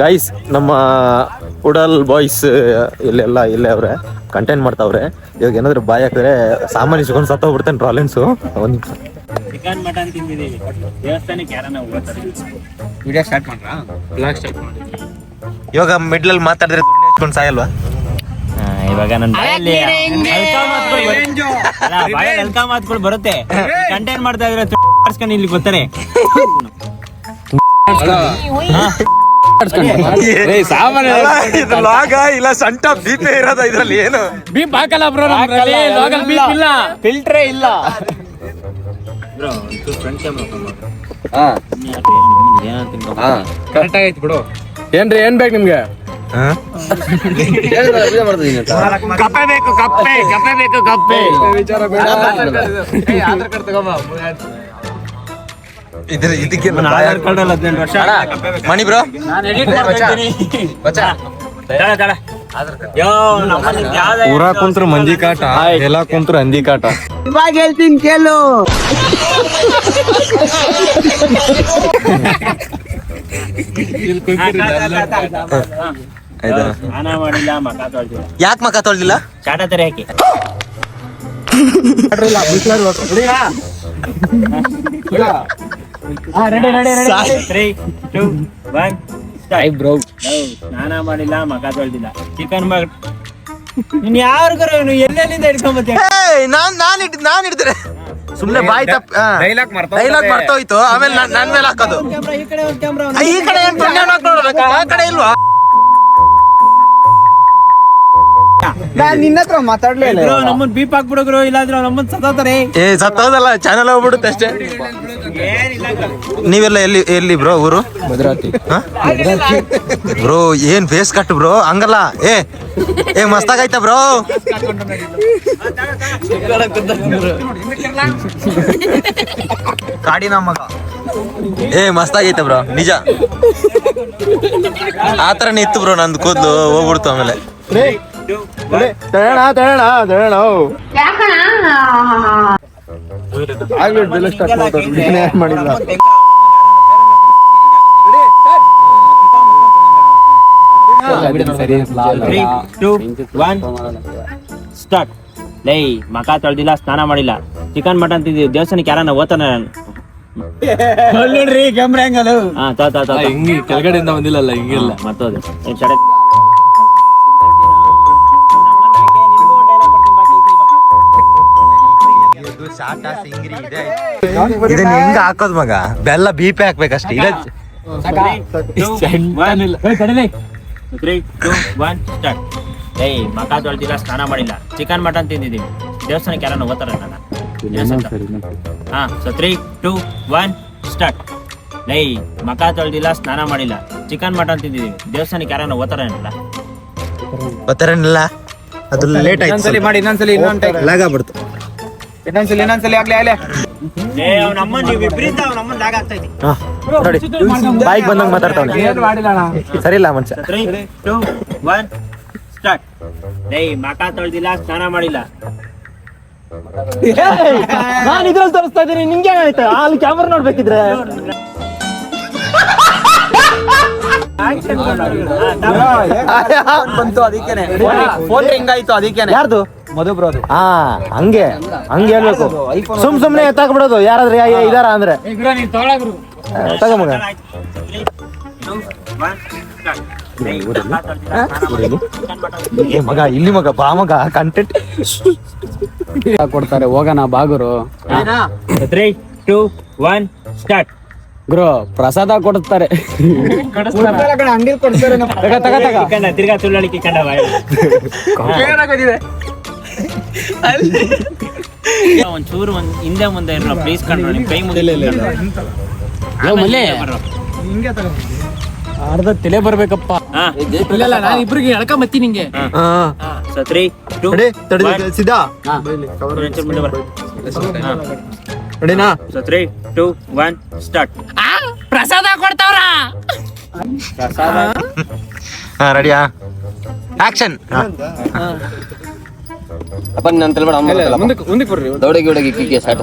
Guys ನಮ್ಮ ಉಡಲ್ boys ಇಲ್ಲೆಲ್ಲ ಇಲ್ಲೇ ಅವ್ರೆ ಕಂಟೆಂಟ್ ಮಾಡ್ತಾವ್ರೆ. ಇವಾಗ ಏನಾದ್ರು ಬಾಯ್ ಹಾಕಿದ್ರೆ ಸಾಮಾನ್ಯ ಸಿಗೊಂಡು ಸತ್ತೋಗ್ಬಿಡ್ತಾನೆ ಟ್ರಾಲೆನ್ಸು ಒಂದು ಚಿಕನ್ ಮಟನ್ ತಿಂದಿದ್ದೀವಿ. ದೇವಸ್ಥಾನಕ್ಕೆ ಯಾರನ್ನ ಹೋಗ್ತಾರೆ? ವಿಡಿಯೋ ಸ್ಟಾರ್ಟ್ ಮಾಡ್ರಾ? ಬ್ಲಾಗ್ ಸ್ಟಾರ್ಟ್ ಮಾಡಿ ಇವಾಗ ಮಿಡ್ಲಲ್ಲಿ ಮಾತಾಡಿದ್ರೆ ದುಡ್ಡು ಹಚ್ಕೊಂಡು ಸಾಯಲ್ವಾ? ಇವಾಗ ನನ್ನ ಬಾಯಲ್ಲಿ ಬಾಯಲ್ಲಿ ಹಲ್ಕ ಮಾತುಗಳು ಬರುತ್ತೆ. ಕಂಟೆಂಟ್ ಮಾಡ್ತಾ ಇದ್ರೆ ಇಲ್ಲಿ ಬರ್ತಾರೆ ಇದು ಲಾಗ ಇಲ್ಲ ಸಂಟ ಬೀಪೆ ಇರೋದ ಇದ್ರಲ್ಲಿ ಏನು? ಬೀಪ್ ಹಾಕಲ್ಲ ಬ್ರೋ ಲಾಗಲ್ ಬೀಪ್ ಇಲ್ಲ. ಫಿಲ್ಟ್ರೇ ಇಲ್ಲ. ಬ್ರೋ ಫ್ರಂಟ್ ಕರೆಕ್ಟ್ ಆಗೈತಿ ಬಿಡು. ಏನ್ರಿ ಏನ್ ಬೇಕು ನಿಮ್ಗೆ? ಕಪ್ಪೆ ಬೇಕು ಕಪ್ಪೆ ಕಪ್ಪೆ ಬೇಕು ಕಪ್ಪೆ. ವಿಚಾರ ಬೇಡ. ಆಧಾರ್ ಕಾರ್ಡ್ ಅಲ್ಲಿ ಹದಿನೆಂಟು ವರ್ಷ. ಮಣಿ ಬ್ರೋ. ಊರ ಕುಂತ್ರು ಮಂದಿ ಕಾಟ ಎಲ್ಲ ಕುಂತ್ರು ಹಂದಿ ಕಾಟ. ಇವಾಗ ಹೇಳ್ತೀನಿ ಕೇಳು. ಮಕ ಯಾಕೆ ಮಕ್ಕ ತೊಳ್ದಿಲ್ಲ? ಚಾಟ ತರ ಹಾಕಿ. ತ್ರೀ ಟೂ ಒನ್ ಬ್ರೋ ಸ್ನಾನ ಮಾಡಿಲ್ಲ ತೊಳ್ದಿಲ್ಲ. ಚಿಕನ್ ಮಗ ನೀನ್ ಯಾರಿಗಾರ ಇವನು ಎಲ್ಲೆಲ್ಲಿಂದ ನಾನ್ ನಾನ್ ಇಡ್ ನಾನ್ ಹಿಡಿದ್ರೆ ಸುಮ್ನೆ ಬಾಯ್ ತಪ್ಪ ಡೈಲಾಗ್ ಮಾಡ್ತಾ ಡೈಲಾಗ್ ಮರ್ತೋಯ್ತು. ಆಮೇಲೆ ನನ್- ಮೇಲೆ ಹಾಕೋದು. ಕ್ಯಾಮ್ರಾ ಈ ಕಡೆ ಒಂದು ಕ್ಯಾಮ್ರಾ ಆ, ಈ ಕಡೆ ಆ ಕಡೆ ಇಲ್ವಾ? ನಿನ್ನ ಹತ್ರ ಮಾತಾಡ್ಲೇ ನಮ್ಮನ್ ಬೀಪ್ ಹಾಕ್ಬಿಡೋಗ್ರು ಇಲ್ಲಾಂದ್ರೆ ನಮ್ಮನ್ ಸತ್ತೋತಾರೆ. ಏ ಸತ್ತೋದಲ್ಲ ಚಾನಲ್ ಹೋಗ್ಬಿಡುತ್ತೆ ಅಷ್ಟೇ. ನೀವೆಲ್ಲ ಎಲ್ಲಿ ಎಲ್ಲಿ ಬ್ರೋ ಊರು? ಭದ್ರಾವತಿ. ಬ್ರೋ ಏನ್ ಫೇಸ್ ಕಟ್ ಬ್ರೋ? ಹಂಗಲ್ಲ. ಏ ಏ ಮಸ್ತಾಗೈತ ಬ್ರೋ? ಕಾಡಿನ ಮಗ. ಏ ಮಸ್ತಾಗೈತೆ ಬ್ರೋ ನಿಜ. ಆತರನೇ ಇತ್ತು ಬ್ರೋ ನಂದು ಕೂದ್ಲು ಹೋಗ್ಬಿಡ್ತು ಆಮೇಲೆ. ಆಗ್ಲಿ ಸ್ಟಾರ್ಟ್ ಮಾಡಿಲ್ಲ. ಲೈ ಮಕ ತೊಳ್ದಿಲ್ಲ ಸ್ನಾನ ಮಾಡಿಲ್ಲ. ಚಿಕನ್ ಮಟನ್ ತಿಂದಿವಿ ದೇವಸ್ಥಾನಕ್ಕೆ ಯಾರನ್ನ ಓದ್ತಾನೆ ನಾನು? ನೋಡ್ರಿ ಕ್ಯಾಮ್ರಾ ಹೆಂಗಲ್ಲ. ಹಾ ತಾ ತಾ ತಾ ತಾ. ಹಿಂಗಿ ಕೆಳಗಡೆಯಿಂದ ಬಂದಿಲ್ಲ ಹಿಂಗಿಲ್ಲ. ಹಾ, ಮತ್ತೋದು ಏನ್ ಸಡಕ್ ಇದನ್ನ ಹೆಂಗ ಹಾಕೋದ್ ಮಗ? ಬೆಲ್ಲ ಬೀಪೆ ಹಾಕ್ಬೇಕಷ್ಟೇ. ಇದ ತ್ರೀ ಟೂ ಒನ್ ಸ್ಟಾರ್ಟ್ ಏಯ್ ಮಕ ತೊಳ್ದಿಲ್ಲ ಸ್ನಾನ ಮಾಡಿಲ್ಲ. ಚಿಕನ್ ಮಟನ್ ತಿಂದಿದ್ದೀವಿ ದೇವಸ್ಥಾನಕ್ಕೆ ಯಾರನ್ನ ಓದ್ತಾರ ನನ್ನ ಹಾ so three two one start ಲೈ ಮಕ ತೊಳ್ದಿಲ್ಲ ಸ್ನಾನ ಮಾಡಿಲ್ಲ. ಚಿಕನ್ ಮಟನ್ ತಿಂದಿದ್ದೀವಿ ದೇವಸ್ಥಾನಕ್ಕೆ ಯಾರನ್ನ ಓದ್ತಾರ ಏನಲ್ಲ ಗೊತ್ತಾರನಿಲ್ಲ ಅದು ಲೇಟ್ ಆಯ್ತು ಮಾಡಿ ಇನ್ನೊಂದ್ಸಲಿ ಇನ್ನೊಂದ್ ಟೈಮ್ ಲಾಗ್ ಆಗ್ಬಿಡ್ತು. ಇನ್ನೊಂದ್ಸಲಿ ಇನ್ನೊಂದ್ಸಲಿ ಆಗ್ಲಿ ಆಗ್ಲಿ. ನೋಡಿ ಬಾಯಿಗೆ ಬಂದಂಗ ಮಾತಾಡ್ತಾವನೆ. ಏನ್ ಮಾಡಿಲ್ಲ ಸರಿ ಇಲ್ಲ ಮನುಷ್ಯ ಮಕ ತೊಳ್ದಿಲ್ಲ ಸ್ನಾನ ಮಾಡಿಲ್ಲ. ನಾನು ಇದ್ರಲ್ಲಿ ತೋರಿಸ್ತಾ ಇದ್ದೀನಿ ನಿಮ್ಗೆ ಏನಾಯ್ತು ಅಲ್ಲಿ ಕ್ಯಾಮ್ರಾ ನೋಡ್ಬೇಕಿದ್ರೆ. ಬಂತು ಅದಕ್ಕೇನೆ ಫೋನ್ ಹೆಂಗಾಯ್ತು ಅದಕ್ಕೇನೆ? ಯಾರ್ದು? ಮಧು ಬ್ರೋದು. ಹಾ ಹಂಗೆ ಹಂಗೆ ಹೇಳ್ಬೇಕು. ಸುಮ್ ಸುಮ್ನೆ ಎತ್ತಾಕ್ಬಿಡೋದು ಯಾರಾದ್ರೂ ಯಾ- ಯಾ- ಇದಾರ ಅಂದ್ರೆ. ಆ, ತಗೋ ಮಗ. ಏ ಮಗ ಇಲ್ಲಿ ಮಗ ಬಾ ಮಗ ಕಂಟೆಂಟ್ ಕೊಡ್ತಾರೆ ಹೋಗೋಣ ಬಾಗುರು ತ್ರೀ ಟೂ ಒನ್ ಸ್ಟಾರ್ಟ್ ಗುರು ಪ್ರಸಾದ ಕೊಡ್ತಾರೆ. ತಗ ತಗ ತಗ. ಕಂಡ ತಿರ್ಗಾ ತುಳ್ಳಳಿಕೆ ಕಂಡ ಒಂಚೂರು ಒಂದ್ ಹಿಂದೆ ಮುಂದೆ ಇರೋ ಪ್ಲೀಸ್ ಕಂಡ್ರು ನಿಮ್ ಕೈ ಮುಂದೆ ಅರ್ಧ ತಲೆ ಬರ್ಬೇಕಪ್ಪ. ಇಲ್ಲ ನಾನು ಇಬ್ರಿಗೆ ಎಳ್ಕೊಂಬತ್ತಿ ನಿಂಗೆ. ಸತ್ರಿ ತ್ರೀ ಸತ್ರಿ ಟು ರೆಡಿನಾ so three two one start ಪ್ರಸಾದ ಕೊಡ್ತಾವ್ರ. ಹಾ. ರೆಡಿಯಾ ಆಕ್ಷನ್ ಅಪ್ಪ ನಾನು ಬೇಡ ಅಮ್ಮ ಮುಂದಕ್ಕೆ ಮುಂದಕ್ಕೆ ಬರ್ರಿ ದೌಡಗಿ ಹುಡುಗಿ ಕಿಕ್ಕಿ ಸ್ಟಾರ್ಟ್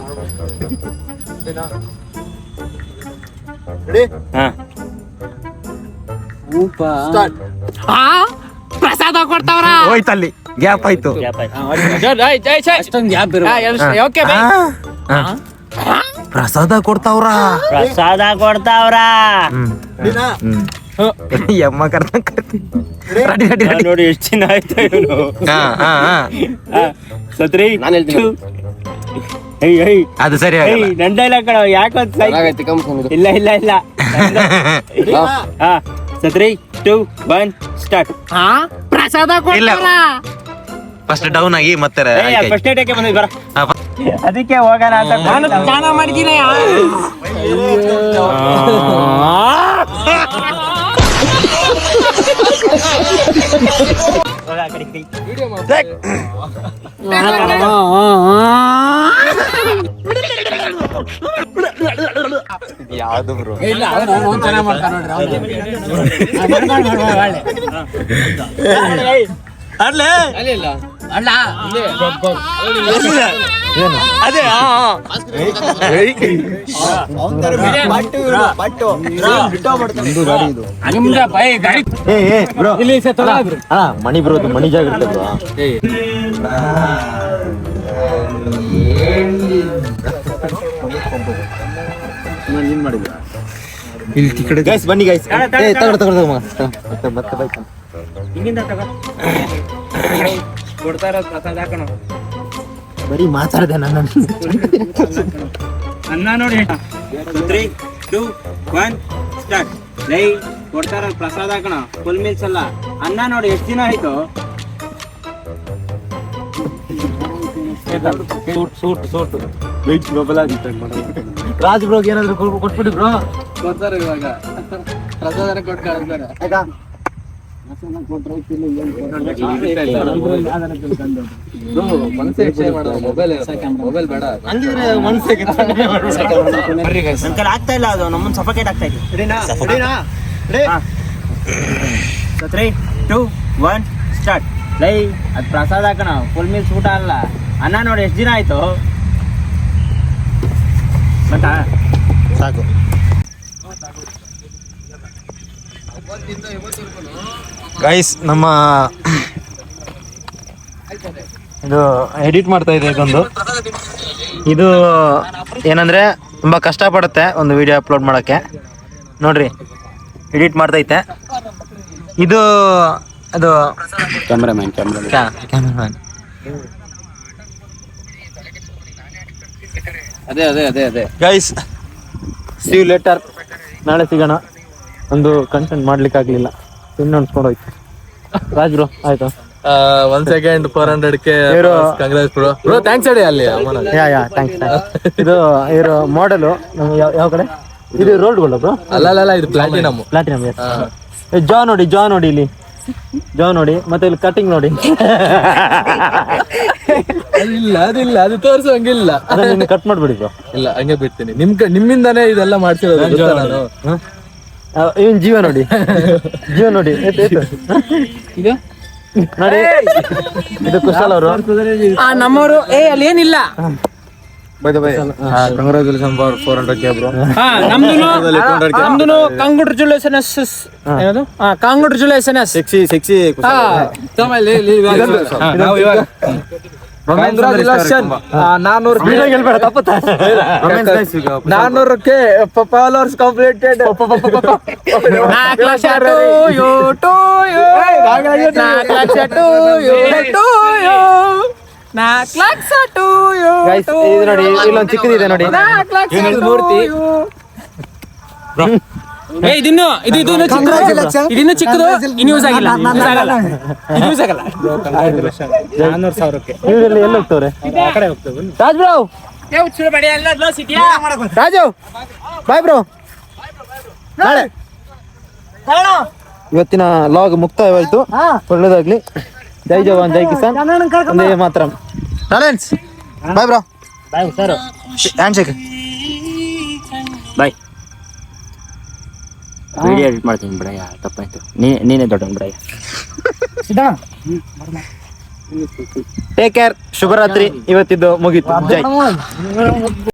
ಹಾ. ಪ್ರಸಾದ ಕೊಡ್ತಾವ್ರ. ಹೋಯ್ತಲ್ಲಿ ಗ್ಯಾಪ್ ಆಯ್ತು. ಪ್ರಸಾದ ಕೊಡ್ತಾವ್ರ. ಪ್ರಸಾದ ಕೊಡ್ತಾವ್ರ. ಯಮ್ಮ ಕರ್ತ ರೆಡಿ ರಡಿ ರಡಿ. ನೋಡಿ ಎಷ್ಟು ಚಿನ್ನ ಆಯ್ತು ಇವನು ಹಾ ಹಾ ಹಾ. ಸತ್ರಿ ನಾನು ಹೇಳ್ತೀನಿ. ಅದು ಸರಿ ಏಯ್ ಆಗಲ್ಲ ನನ್ ಡೈಲಾಗ್ ಕಣ ಯಾಕೆ ಇಲ್ಲ ಇಲ್ಲ ಇಲ್ಲ. ಹಾ ಸತ್ರಿ ಟೂ ಒನ್ ಸ್ಟಾರ್ಟ್. ಹಾ ಪ್ರಸಾದ ಇಲ್ಲ. ಫಸ್ಟ್ ಡೌನ್ ಆಗಿ ಮತ್ತೆ ಫಸ್ಟ್ ಏಟಕ್ಕೆ ಬಂದಿದ್ ಬರ. ಅದಕ್ಕೆ ಹೋಗೋಣ ಅಂತ ನಾನು ಸ್ನಾನ ಮಾಡಿದ್ದೀನಿ ಯಾವ್ದು ಬ್ರೋ ಇಲ್ಲ ಅದು ನಾನು ಅವ್ನು ಚೆನ್ನಾಗ್ ಮಾಡ್ತಾನೆ ನೋಡ್ರಿ ಅವ್ನು. ಆ, ಮಾಡ್ಕೊಂಡ್ ಮಾಡ್ಕೊಂಡ್ ಒಳ್ಳೆ. ಏಯ್, ಅರ್ಲೆ? ಅಲ್ಲ ಇಲ್ಲಿ. ಏನು? ಅದೇ ಇಲ್ಲಿ ಮಣಿ ಬ್ರೋ ಅದು ಮಣಿ ಜಾಗ ಇರುತ್ತೆ ಬ್ರೋ. ಗೈಸ್ ಬನ್ನಿ ಗೈಸ್ ಏ ಮತ್ತೆ ಮತ್ತೆ ಬೈಕ್ ಹಿಂಗಿಂದ ತಗೋ. ಕೊಡ್ತಾ ಇರೋದು ಪ್ರಸಾದ ಕಣೋ. ಬರೀ ಮಾತಾಡದೆ ನನ್ನ ಅನ್ನ ನೋಡಿ ತ್ರೀ ಟೂ ಒನ್ ಸ್ಟಾರ್ಟ್ ಲೈ ಕೊಡ್ತಾರ ಪ್ರಸಾದ ಹಾಕೋಣ ಫುಲ್ ಮೀಲ್ಸ್ ಅಲ್ಲ ಅನ್ನ ನೋಡಿ ಎಷ್ಟು ದಿನ ಆಯ್ತು? ಸೂಟ್ ಸೂಟ್ ಸೂಟ್. ರಾಜ್ ಬ್ರೋಗ್ ಏನಾದ್ರು ಕೊಟ್ಬಿಡಿ ಬ್ರೋ. ಕೊಡ್ತಾರೆ ಇವಾಗ. ಪ್ರಸಾದನ ಕೊಟ್ಟು ಕಳಿಸ್ತಾರೆ ಮೊಬೈಲ್ ಬೇಡ ಹಂಗಿದ್ರೆ ಮನ್ಸಿಗೆ ನನ್ ಕೈಲಿ ಆಗ್ತಾ ಇಲ್ಲ ಅದು ನಮ್ಮನ್ನ ಸಫಕೇಟ್ ಆಗ್ತಾ ಇದೆ. ತ್ರೀ ಟೂ ಒನ್ ಸ್ಟಾರ್ಟ್ ಲೈ ಅದು ಪ್ರಸಾದ ಹಾಕೋಣ ಫುಲ್ ಮೀಲ್ಸ್ ಊಟ ಅಲ್ಲ. ಅನ್ನ ನೋಡಿ ಎಷ್ಟು ದಿನ ಆಯ್ತು? ಸಾಕು. ಗೈಸ್ ನಮ್ಮ ಇದು ಎಡಿಟ್ ಮಾಡ್ತಾ ಇದೆ ಇದೊಂದು. ಇದು ಏನಂದ್ರೆ ತುಂಬಾ ಕಷ್ಟ ಪಡುತ್ತೆ ಒಂದು ವಿಡಿಯೋ ಅಪ್ಲೋಡ್ ಮಾಡಕ್ಕೆ. ನೋಡ್ರಿ ಎಡಿಟ್ ಮಾಡ್ತೈತೆ. ಇದು ಅದು ಕ್ಯಾಮ್ರಾಮನ್ ಕ್ಯಾಮ್ರಾ ಕ್ಯಾಮ್ರಾಮನ್ ಅದೇ ಅದೇ ಅದೇ ಅದೇ. ಗೈಸ್ ಸಿ ಲೆಟರ್ ನಾಳೆ ಸಿಗೋಣ. ಒಂದು ಕಂಟೆಂಟ್ ಮಾಡ್ಲಿಕ್ಕೆ ಆಗ್ಲಿಲ್ಲ ಸುಮ್ಮನೆ ಅನ್ಸ್ಕೊಂಡು ಹೋಯ್ತು ರಾಜ್ ಬ್ರೋ ಆಯ್ತು one second four hundred K congrats bro bro thanks ಹೇಳಿ ಅಲ್ಲಿ ಯಾ ಯಾ ಥ್ಯಾಂಕ್ಸ್ ಇದು ಇವರು ಮಾಡೆಲು ಯಾವ ಯಾವ ಕಡೆ? ಇದು ರೋಲ್ಡ್ ಗೋಲ್ಡ್ ಬ್ರೋ ಅಲ್ಲ ಅಲ್ಲ, ಇದು ಪ್ಲಾಟಿನಮ್ ಪ್ಲಾಟಿನಮ್ ಜಾ ನೋಡಿ ಜಾ ನೋಡಿ ಇಲ್ಲಿ. ಜಾ ನೋಡಿ ಮತ್ತೆ ಇಲ್ಲಿ ಕಟಿಂಗ್ ನೋಡಿ. ಇಲ್ಲ ಅದಿಲ್ಲ ಅದು ತೋರಿಸೋ ಹಂಗಿಲ್ಲ ಅದನ್ನ ಕಟ್ ಮಾಡ್ಬಿಡಿ ಬ್ರೋ ಇಲ್ಲ ಹಂಗೆ ಬಿಡ್ತೀನಿ. ನಿಮ್ ನಿಮ್ಮಿಂದಾನೇ ಇದೆಲ್ಲ ಮಾಡ್ತಿರೋದು ನಾನು ಇವನ್ ಜೀವ ನೋಡಿ. ಜೀವ ನೋಡಿ. ಇದು ನೋಡಿ. ಇದು ಕುಶಾಲ್ ಅವರು. ಆ ನಮ್ಮವರು ಏ ಅಲ್ಲಿ ಏನಿಲ್ಲ. Congratulation for four hundred K bro ಹಾ ನಮ್ದುನು ನಮ್ದುನು ಕಂಗ್ರಾಚುಲೇಷನ್ಸ್ ಏನದು? ಹಾ ಕಂಗ್ರಾಚುಲೇಷನ್ಸ್ ಸೆಕ್ಸಿ ಸೆಕ್ಸಿ ಹಾ ನಾವು ಇವಾಗ ಕಂಗ್ರಾಚುಲೇಷನ್ ನಾನೂರು ನಾನೂರಕ್ಕೆ ಫಾಲೋವರ್ಸ್ ಕಂಪ್ಲೀಟೆಡ್ ನಾಲ್ಕು ಲಕ್ಷ ಟು ಯು ಟು ಲಕ್ಷ ಟು ಯು ಟು ಲಕ್ಷ ಟು ಯು ಗೈಸ್ ಇದು ನೋಡಿ ಇಲ್ಲೊಂದು ಚಿಕ್ಕದಿದೆ ನೋಡಿ. ಮೂರ್ತಿ ಏ ಇದಿನ್ನು ಇದು ಇದು ಇನ್ನು ಚಿಕ್ಕದು. ಇದಿನ್ನು ಚಿಕ್ಕದು. ಇನ್ನು ಯೂಸ್ ಆಗಿಲ್ಲ. ಯೂಸ್ ಆಗಲ್ಲ. ಇದು ಯೂಸ್ ಆಗಲ್ಲ. ನಾನ್ನೂರು ಸಾವಿರಕ್ಕೆ. ಇವ್ರೆಲ್ಲ ಎಲ್ಲಿ ಹೋಗ್ತವ್ರೆ? ಆ ಕಡೆ ಹೋಗ್ತೇವೆ ರಾಜ್ ಬ್ರೋ ಏ ಹುಚ್ಚು ಬಡಿ ಎಲ್ಲ ಸಿಟಿಯಾ ರಾಜು. ಬಾಯ್ ಬ್ರೋ ನಾಳೆ. ಇವತ್ತಿನ ಲಾಗ್ ಮುಕ್ತಾಯವಾಯ್ತು. ಒಳ್ಳೇದಾಗ್ಲಿ. ಜೈ ಜವಾನ್ ಜೈ ಕಿಸಾನ್. ಒಂದೇ ಮಾತ್ರ. Talents bye bro bye sir hand shake bye video edit ಮಾಡ್ತೀನಿ ಬಿಡಯ್ಯ ತಪ್ಪಾಯ್ತು. ನೀ ನೀನೇ ದೊಡ್ಡ ಬಿಡಯ್ಯ. ಟೇಕ್ ಕೇರ್ ಶುಭರಾತ್ರಿ. ಇವತ್ತಿದ್ದು ಮುಗೀತು. ಜೈ.